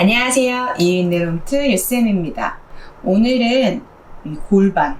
안녕하세요. 이윈네롬트 유쌤입니다. 오늘은 이 골반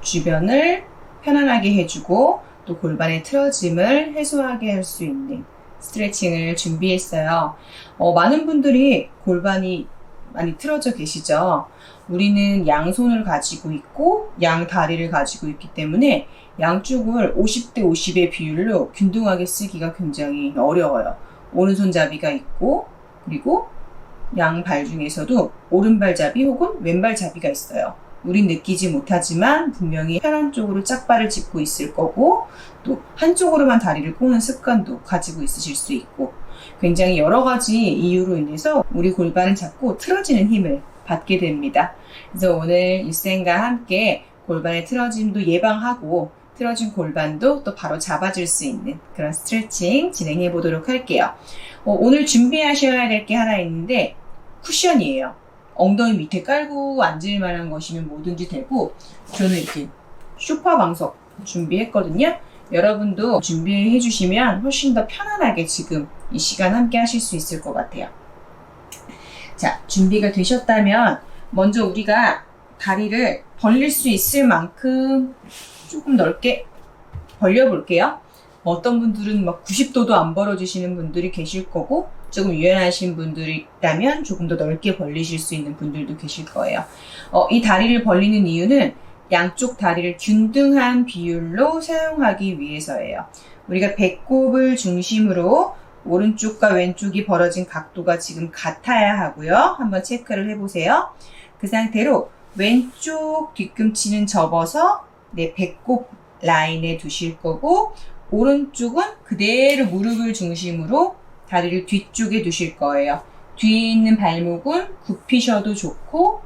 주변을 편안하게 해주고 또 골반의 틀어짐을 해소하게 할 수 있는 스트레칭을 준비했어요. 어, 많은 분들이 골반이 많이 틀어져 계시죠? 우리는 양손을 가지고 있고 양 다리를 가지고 있기 때문에 양쪽을 50대 50의 비율로 균등하게 쓰기가 굉장히 어려워요. 오른손잡이가 있고 그리고 양발 중에서도 오른발잡이 혹은 왼발잡이가 있어요. 우린 느끼지 못하지만 분명히 편한 쪽으로 짝발을 짚고 있을 거고 또 한쪽으로만 다리를 꼬는 습관도 가지고 있으실 수 있고 굉장히 여러 가지 이유로 인해서 우리 골반을 잡고 틀어지는 힘을 받게 됩니다. 그래서 오늘 유쌤과 함께 골반의 틀어짐도 예방하고 틀어진 골반도 또 바로 잡아줄 수 있는 그런 스트레칭 진행해 보도록 할게요. 어, 오늘 준비하셔야 될 게 하나 있는데 쿠션이에요. 엉덩이 밑에 깔고 앉을 만한 것이면 뭐든지 되고 저는 이렇게 쇼파 방석 준비했거든요. 여러분도 준비해 주시면 훨씬 더 편안하게 지금 이 시간 함께 하실 수 있을 것 같아요. 자, 준비가 되셨다면 먼저 우리가 다리를 벌릴 수 있을 만큼 조금 넓게 벌려 볼게요. 어떤 분들은 막 90도도 안 벌어지시는 분들이 계실 거고 조금 유연하신 분들이 있다면 조금 더 넓게 벌리실 수 있는 분들도 계실 거예요. 어, 이 다리를 벌리는 이유는 양쪽 다리를 균등한 비율로 사용하기 위해서예요. 우리가 배꼽을 중심으로 오른쪽과 왼쪽이 벌어진 각도가 지금 같아야 하고요. 한번 체크를 해보세요. 그 상태로 왼쪽 뒤꿈치는 접어서 내 배꼽 라인에 두실 거고 오른쪽은 그대로 무릎을 중심으로 다리를 뒤쪽에 두실 거예요. 뒤에 있는 발목은 굽히셔도 좋고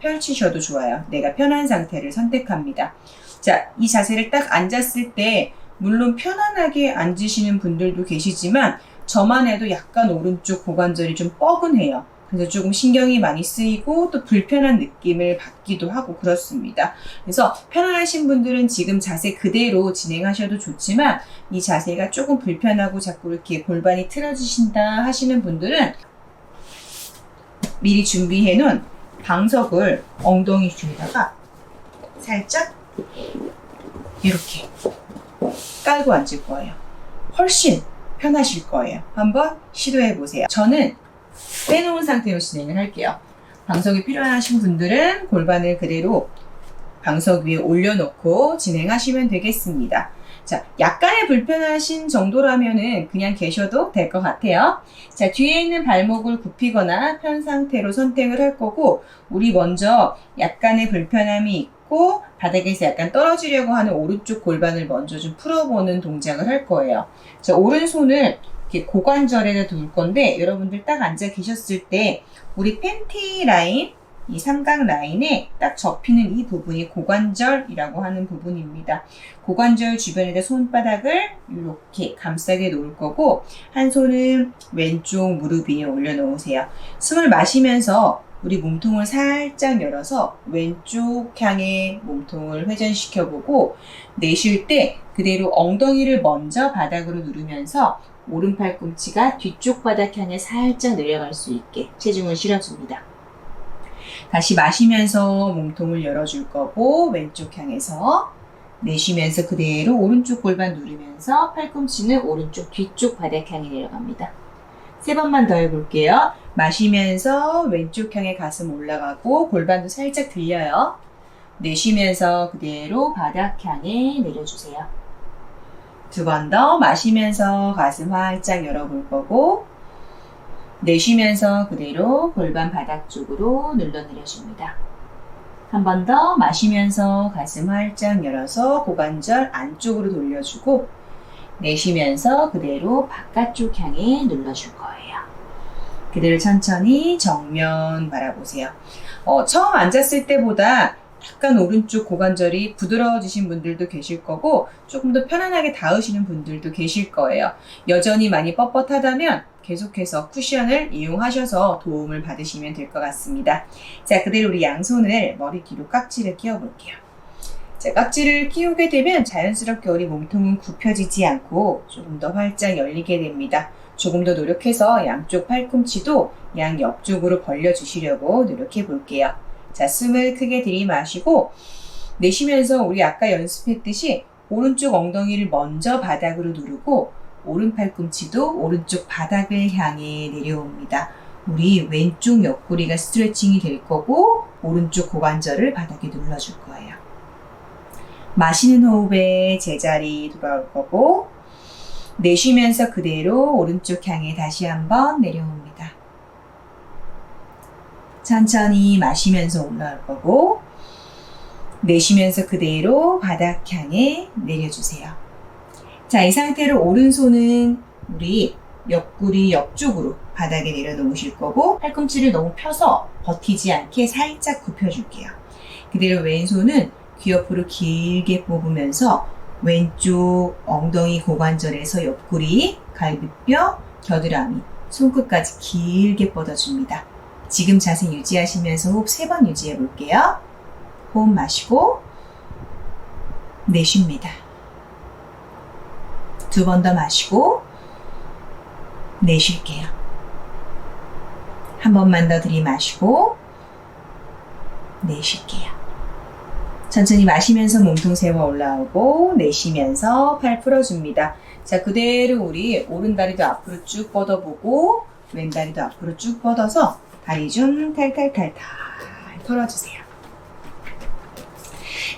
펼치셔도 좋아요. 내가 편한 상태를 선택합니다. 자, 이 자세를 딱 앉았을 때 물론 편안하게 앉으시는 분들도 계시지만 저만 해도 약간 오른쪽 고관절이 좀 뻐근해요. 그래서 조금 신경이 많이 쓰이고 또 불편한 느낌을 받기도 하고 그렇습니다. 그래서 편안하신 분들은 지금 자세 그대로 진행하셔도 좋지만 이 자세가 조금 불편하고 자꾸 이렇게 골반이 틀어지신다 하시는 분들은 미리 준비해 놓은 방석을 엉덩이 뒤에다가 살짝 이렇게 깔고 앉을 거예요. 훨씬 편하실 거예요. 한번 시도해 보세요. 저는 빼놓은 상태로 진행을 할게요. 방석이 필요하신 분들은 골반을 그대로 방석 위에 올려놓고 진행하시면 되겠습니다. 자, 약간의 불편하신 정도라면은 그냥 계셔도 될 것 같아요. 자, 뒤에 있는 발목을 굽히거나 편 상태로 선택을 할 거고, 우리 먼저 약간의 불편함이 있고, 바닥에서 약간 떨어지려고 하는 오른쪽 골반을 먼저 좀 풀어보는 동작을 할 거예요. 자, 오른손을 이렇게 고관절에다 둘 건데, 여러분들 딱 앉아 계셨을 때, 우리 팬티 라인, 이 삼각 라인에 딱 접히는 이 부분이 고관절이라고 하는 부분입니다. 고관절 주변에다 손바닥을 이렇게 감싸게 놓을 거고 한 손은 왼쪽 무릎 위에 올려놓으세요. 숨을 마시면서 우리 몸통을 살짝 열어서 왼쪽 향해 몸통을 회전시켜 보고 내쉴 때 그대로 엉덩이를 먼저 바닥으로 누르면서 오른 팔 꿈치가 뒤쪽 바닥 향해 살짝 내려갈 수 있게 체중을 실어줍니다. 다시 마시면서 몸통을 열어줄 거고 왼쪽 향해서 내쉬면서 그대로 오른쪽 골반 누르면서 팔꿈치는 오른쪽 뒤쪽 바닥 향해 내려갑니다. 세 번만 더 해볼게요. 마시면서 왼쪽 향해 가슴 올라가고 골반도 살짝 들려요. 내쉬면서 그대로 바닥 향해 내려주세요. 두 번 더 마시면서 가슴 활짝 열어볼 거고 내쉬면서 그대로 골반 바닥 쪽으로 눌러내려줍니다. 한 번 더 마시면서 가슴 활짝 열어서 고관절 안쪽으로 돌려주고 내쉬면서 그대로 바깥쪽 향해 눌러줄 거예요. 그대로 천천히 정면 바라보세요. 어, 처음 앉았을 때보다 약간 오른쪽 고관절이 부드러워지신 분들도 계실 거고 조금 더 편안하게 닿으시는 분들도 계실 거예요. 여전히 많이 뻣뻣하다면 계속해서 쿠션을 이용하셔서 도움을 받으시면 될 것 같습니다. 자, 그대로 우리 양손을 머리 뒤로 깍지를 끼워 볼게요. 자, 깍지를 끼우게 되면 자연스럽게 우리 몸통은 굽혀지지 않고 조금 더 활짝 열리게 됩니다. 조금 더 노력해서 양쪽 팔꿈치도 양 옆쪽으로 벌려주시려고 노력해 볼게요. 자, 숨을 크게 들이마시고 내쉬면서 우리 아까 연습했듯이 오른쪽 엉덩이를 먼저 바닥으로 누르고 오른 팔꿈치도 오른쪽 바닥을 향해 내려옵니다. 우리 왼쪽 옆구리가 스트레칭이 될 거고 오른쪽 고관절을 바닥에 눌러줄 거예요. 마시는 호흡에 제자리 돌아올 거고 내쉬면서 그대로 오른쪽 향해 다시 한번 내려옵니다. 천천히 마시면서 올라올 거고 내쉬면서 그대로 바닥 향해 내려주세요. 자, 이 상태로 오른손은 우리 옆구리 옆쪽으로 바닥에 내려놓으실 거고 팔꿈치를 너무 펴서 버티지 않게 살짝 굽혀줄게요. 그대로 왼손은 귀 옆으로 길게 뽑으면서 왼쪽 엉덩이 고관절에서 옆구리, 갈비뼈, 겨드랑이, 손끝까지 길게 뻗어줍니다. 지금 자세 유지하시면서 호흡 세 번 유지해 볼게요. 호흡 마시고 내쉽니다. 두 번 더 마시고 내쉴게요. 한 번만 더 들이마시고 내쉴게요. 천천히 마시면서 몸통 세워 올라오고 내쉬면서 팔 풀어줍니다. 자, 그대로 우리 오른 다리도 앞으로 쭉 뻗어보고 왼 다리도 앞으로 쭉 뻗어서 다리 좀 탈탈탈탈 털어주세요.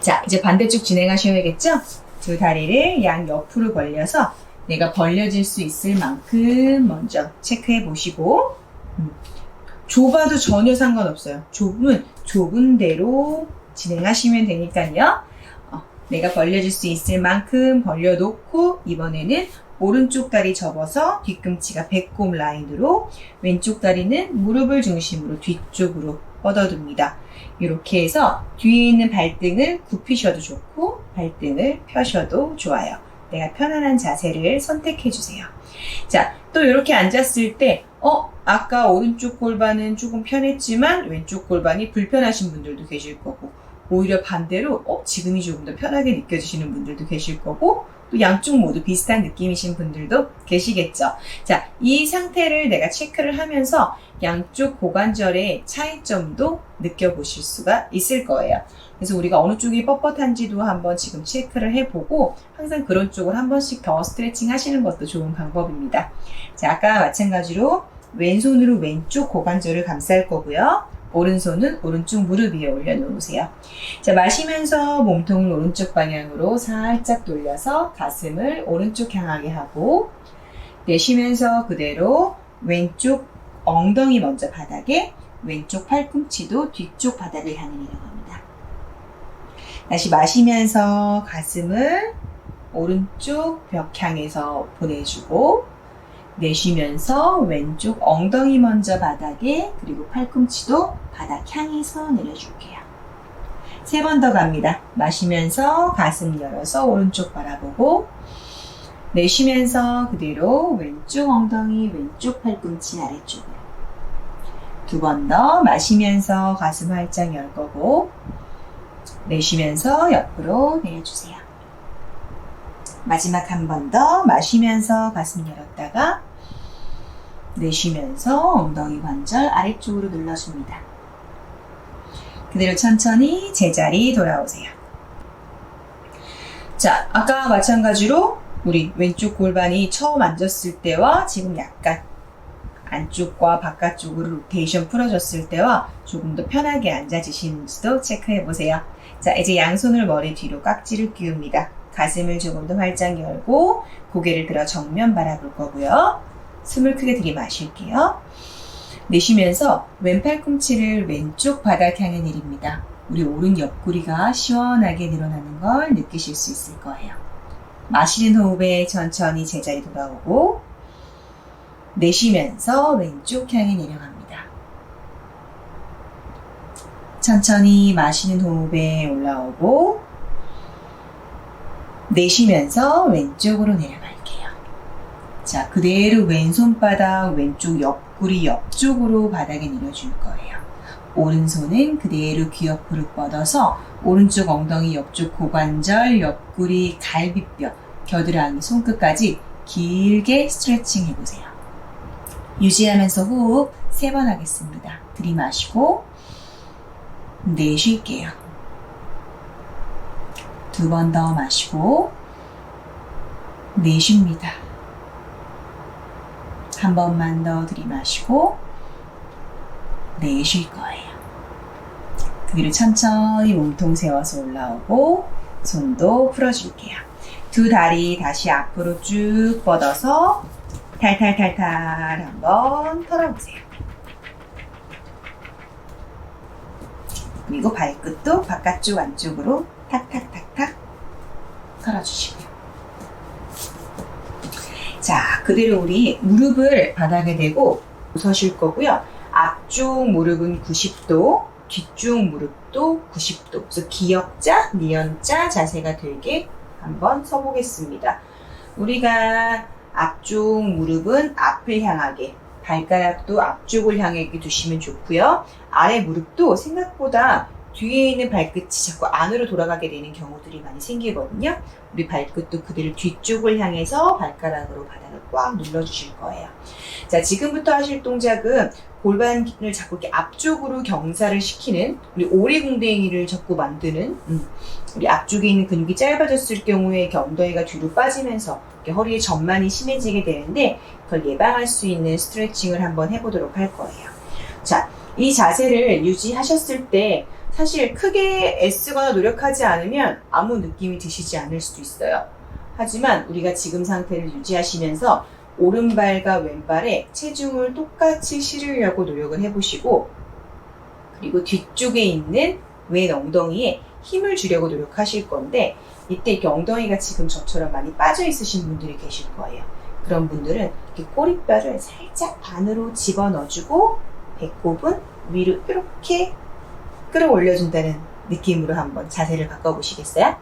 자, 이제 반대쪽 진행하셔야겠죠? 두 다리를 양 옆으로 벌려서 내가 벌려질 수 있을 만큼 먼저 체크해 보시고 음, 좁아도 전혀 상관없어요. 좁으면 좁은 대로 진행하시면 되니까요. 어, 내가 벌려질 수 있을 만큼 벌려놓고 이번에는 오른쪽 다리 접어서 뒤꿈치가 배꼽 라인으로 왼쪽 다리는 무릎을 중심으로 뒤쪽으로 뻗어둡니다. 이렇게 해서 뒤에 있는 발등을 굽히셔도 좋고 발등을 펴셔도 좋아요. 내가 편안한 자세를 선택해 주세요. 자, 또 이렇게 앉았을 때, 어, 아까 오른쪽 골반은 조금 편했지만 왼쪽 골반이 불편하신 분들도 계실 거고, 오히려 반대로, 어, 지금이 조금 더 편하게 느껴지시는 분들도 계실 거고, 또 양쪽 모두 비슷한 느낌이신 분들도 계시겠죠. 자, 이 상태를 내가 체크를 하면서 양쪽 고관절의 차이점도 느껴보실 수가 있을 거예요. 그래서 우리가 어느 쪽이 뻣뻣한지도 한번 지금 체크를 해보고 항상 그런 쪽을 한 번씩 더 스트레칭 하시는 것도 좋은 방법입니다. 자, 아까 마찬가지로 왼손으로 왼쪽 고관절을 감쌀 거고요. 오른손은 오른쪽 무릎 위에 올려놓으세요. 자, 마시면서 몸통을 오른쪽 방향으로 살짝 돌려서 가슴을 오른쪽 향하게 하고 내쉬면서 그대로 왼쪽 엉덩이 먼저 바닥에 왼쪽 팔꿈치도 뒤쪽 바닥을 향해 내려갑니다. 다시 마시면서 가슴을 오른쪽 벽 향해서 보내주고 내쉬면서 왼쪽 엉덩이 먼저 바닥에 그리고 팔꿈치도 바닥 향해서 내려줄게요. 세 번 더 갑니다. 마시면서 가슴 열어서 오른쪽 바라보고 내쉬면서 그대로 왼쪽 엉덩이 왼쪽 팔꿈치 아래쪽으로 두 번 더 마시면서 가슴 활짝 열 거고 내쉬면서 옆으로 내려주세요. 마지막 한 번 더 마시면서 가슴 열었다가 내쉬면서 엉덩이 관절 아래쪽으로 눌러줍니다. 그대로 천천히 제자리 돌아오세요. 자, 아까 마찬가지로 우리 왼쪽 골반이 처음 앉았을 때와 지금 약간 안쪽과 바깥쪽으로 로테이션 풀어줬을 때와 조금 더 편하게 앉아지시는지도 체크해 보세요. 자, 이제 양손을 머리 뒤로 깍지를 끼웁니다. 가슴을 조금 더 활짝 열고 고개를 들어 정면 바라볼 거고요. 숨을 크게 들이마실게요. 내쉬면서 왼팔 꿈치를 왼쪽 바닥 향해 내립니다. 우리 오른 옆구리가 시원하게 늘어나는 걸 느끼실 수 있을 거예요. 마시는 호흡에 천천히 제자리 돌아오고 내쉬면서 왼쪽 향해 내려갑니다. 천천히 마시는 호흡에 올라오고 내쉬면서 왼쪽으로 내려갈게요. 자, 그대로 왼손바닥 왼쪽 옆구리 옆쪽으로 바닥에 내려줄 거예요. 오른손은 그대로 귀 옆으로 뻗어서 오른쪽 엉덩이 옆쪽 고관절, 옆구리, 갈비뼈, 겨드랑이, 손끝까지 길게 스트레칭 해보세요. 유지하면서 호흡 세 번 하겠습니다. 들이마시고 내쉴게요. 두 번 더 마시고 내쉽니다. 한 번만 더 들이마시고 내쉴 거예요. 그 뒤로 천천히 몸통 세워서 올라오고 손도 풀어줄게요. 두 다리 다시 앞으로 쭉 뻗어서 탈탈탈탈 한번 털어보세요. 그리고 발끝도 바깥쪽 안쪽으로 탁탁탁탁 털어주시고요. 자, 그대로 우리 무릎을 바닥에 대고 서실 거고요. 앞쪽 무릎은 90도, 뒤쪽 무릎도 90도. 그래서 기역자, 니연자 자세가 되게 한번 서보겠습니다. 우리가 앞쪽 무릎은 앞을 향하게, 발가락도 앞쪽을 향하게 두시면 좋고요. 아래 무릎도 생각보다 뒤에 있는 발끝이 자꾸 안으로 돌아가게 되는 경우들이 많이 생기거든요. 우리 발끝도 그대로 뒤쪽을 향해서 발가락으로 바닥을 꽉 눌러주실 거예요. 자, 지금부터 하실 동작은 골반을 자꾸 이렇게 앞쪽으로 경사를 시키는 우리 오리궁뎅이를 자꾸 만드는 음, 우리 앞쪽에 있는 근육이 짧아졌을 경우에 이렇게 엉덩이가 뒤로 빠지면서 이렇게 허리에 전만이 심해지게 되는데 그걸 예방할 수 있는 스트레칭을 한번 해보도록 할 거예요. 자, 이 자세를 유지하셨을 때 사실 크게 애쓰거나 노력하지 않으면 아무 느낌이 드시지 않을 수도 있어요. 하지만 우리가 지금 상태를 유지하시면서 오른발과 왼발에 체중을 똑같이 실으려고 노력을 해보시고 그리고 뒤쪽에 있는 왼 엉덩이에 힘을 주려고 노력하실 건데 이때 이렇게 엉덩이가 지금 저처럼 많이 빠져 있으신 분들이 계실 거예요. 그런 분들은 이렇게 꼬리뼈를 살짝 안으로 집어넣어주고 배꼽은 위로 이렇게 끌어올려준다는 느낌으로 한번 자세를 바꿔보시겠어요?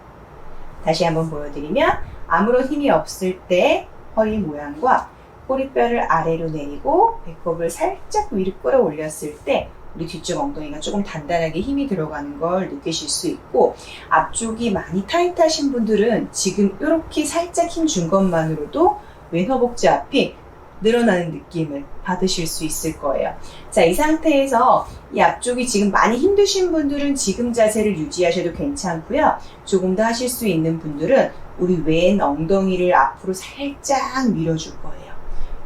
다시 한번 보여드리면 아무런 힘이 없을 때 허리 모양과 꼬리뼈를 아래로 내리고 배꼽을 살짝 위로 끌어올렸을 때 우리 뒤쪽 엉덩이가 조금 단단하게 힘이 들어가는 걸 느끼실 수 있고 앞쪽이 많이 타이트하신 분들은 지금 이렇게 살짝 힘 준 것만으로도 왼 허벅지 앞이 늘어나는 느낌을 받으실 수 있을 거예요. 자, 이 상태에서 이 앞쪽이 지금 많이 힘드신 분들은 지금 자세를 유지하셔도 괜찮고요. 조금 더 하실 수 있는 분들은 우리 왼 엉덩이를 앞으로 살짝 밀어줄 거예요.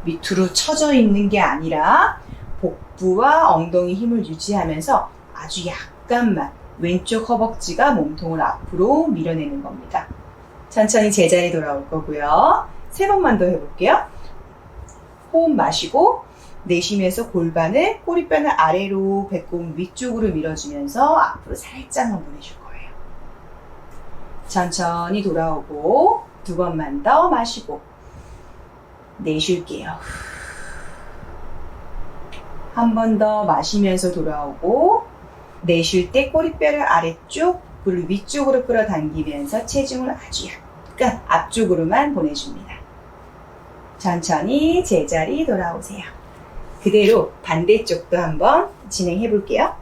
밑으로 처져 있는 게 아니라 복부와 엉덩이 힘을 유지하면서 아주 약간만 왼쪽 허벅지가 몸통을 앞으로 밀어내는 겁니다. 천천히 제자리 돌아올 거고요. 세 번만 더 해볼게요. 호흡 마시고 내쉬면서 골반을 꼬리뼈는 아래로 배꼽 위쪽으로 밀어주면서 앞으로 살짝만 보내줄 거예요. 천천히 돌아오고 두 번만 더 마시고 내쉴게요. 한 번 더 마시면서 돌아오고 내쉴 때 꼬리뼈를 아래쪽 그리고 위쪽으로 끌어당기면서 체중을 아주 약간 앞쪽으로만 보내줍니다. 천천히 제자리 돌아오세요. 그대로 반대쪽도 한번 진행해 볼게요.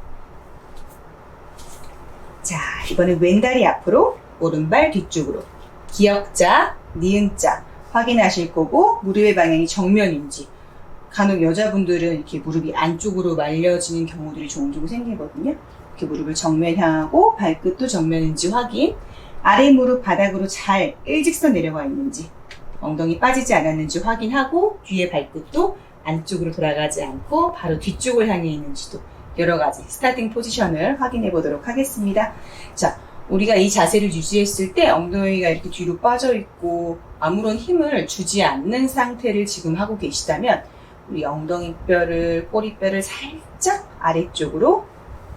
자, 이번엔 왼다리 앞으로, 오른발 뒤쪽으로. 기역자, 니은자 확인하실 거고, 무릎의 방향이 정면인지. 간혹 여자분들은 이렇게 무릎이 안쪽으로 말려지는 경우들이 종종 생기거든요. 이렇게 무릎을 정면 향하고, 발끝도 정면인지 확인. 아래 무릎 바닥으로 잘 일직선 내려가 있는지. 엉덩이 빠지지 않았는지 확인하고 뒤에 발끝도 안쪽으로 돌아가지 않고 바로 뒤쪽을 향해 있는지도 여러 가지 스타팅 포지션을 확인해 보도록 하겠습니다. 자, 우리가 이 자세를 유지했을 때 엉덩이가 이렇게 뒤로 빠져 있고 아무런 힘을 주지 않는 상태를 지금 하고 계시다면 우리 엉덩이 뼈를 꼬리뼈를 살짝 아래쪽으로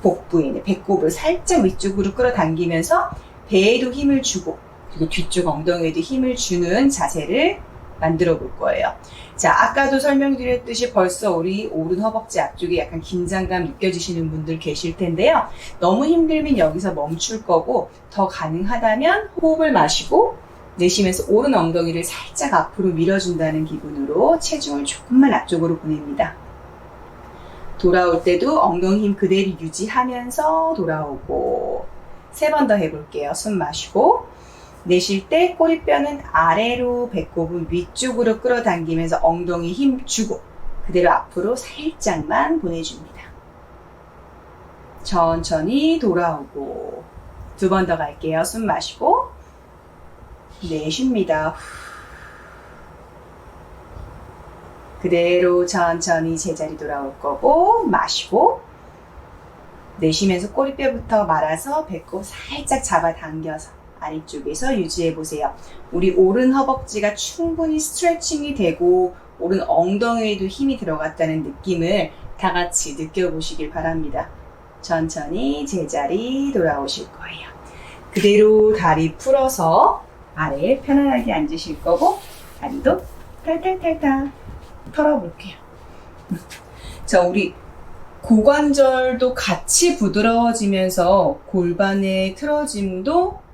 복부에 배꼽을 살짝 위쪽으로 끌어당기면서 배에도 힘을 주고 그리고 뒤쪽 엉덩이에도 힘을 주는 자세를 만들어 볼 거예요. 자, 아까도 설명드렸듯이 벌써 우리 오른 허벅지 앞쪽에 약간 긴장감 느껴지시는 분들 계실 텐데요. 너무 힘들면 여기서 멈출 거고 더 가능하다면 호흡을 마시고 내쉬면서 오른 엉덩이를 살짝 앞으로 밀어준다는 기분으로 체중을 조금만 앞쪽으로 보냅니다. 돌아올 때도 엉덩이 힘 그대로 유지하면서 돌아오고 세 번 더 해볼게요. 숨 마시고 내쉴 때 꼬리뼈는 아래로 배꼽은 위쪽으로 끌어당기면서 엉덩이 힘 주고 그대로 앞으로 살짝만 보내줍니다. 천천히 돌아오고 두 번 더 갈게요. 숨 마시고 내쉽니다. 그대로 천천히 제자리 돌아올 거고 마시고 내쉬면서 꼬리뼈부터 말아서 배꼽 살짝 잡아당겨서 아래쪽에서 유지해 보세요. 우리 오른 허벅지가 충분히 스트레칭이 되고 오른 엉덩이에도 힘이 들어갔다는 느낌을 다 같이 느껴보시길 바랍니다. 천천히 제자리 돌아오실 거예요. 그대로 다리 풀어서 아래에 편안하게 앉으실 거고 다리도 탈탈탈탈 털어볼게요. 자, 우리 고관절도 같이 부드러워지면서 골반의 틀어짐도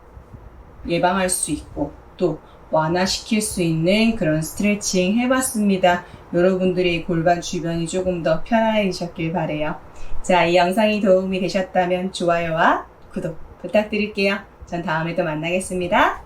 예방할 수 있고 또 완화시킬 수 있는 그런 스트레칭 해봤습니다. 여러분들의 골반 주변이 조금 더 편안해지셨길 바래요. 자, 이 영상이 도움이 되셨다면 좋아요와 구독 부탁드릴게요. 전 다음에 또 만나겠습니다.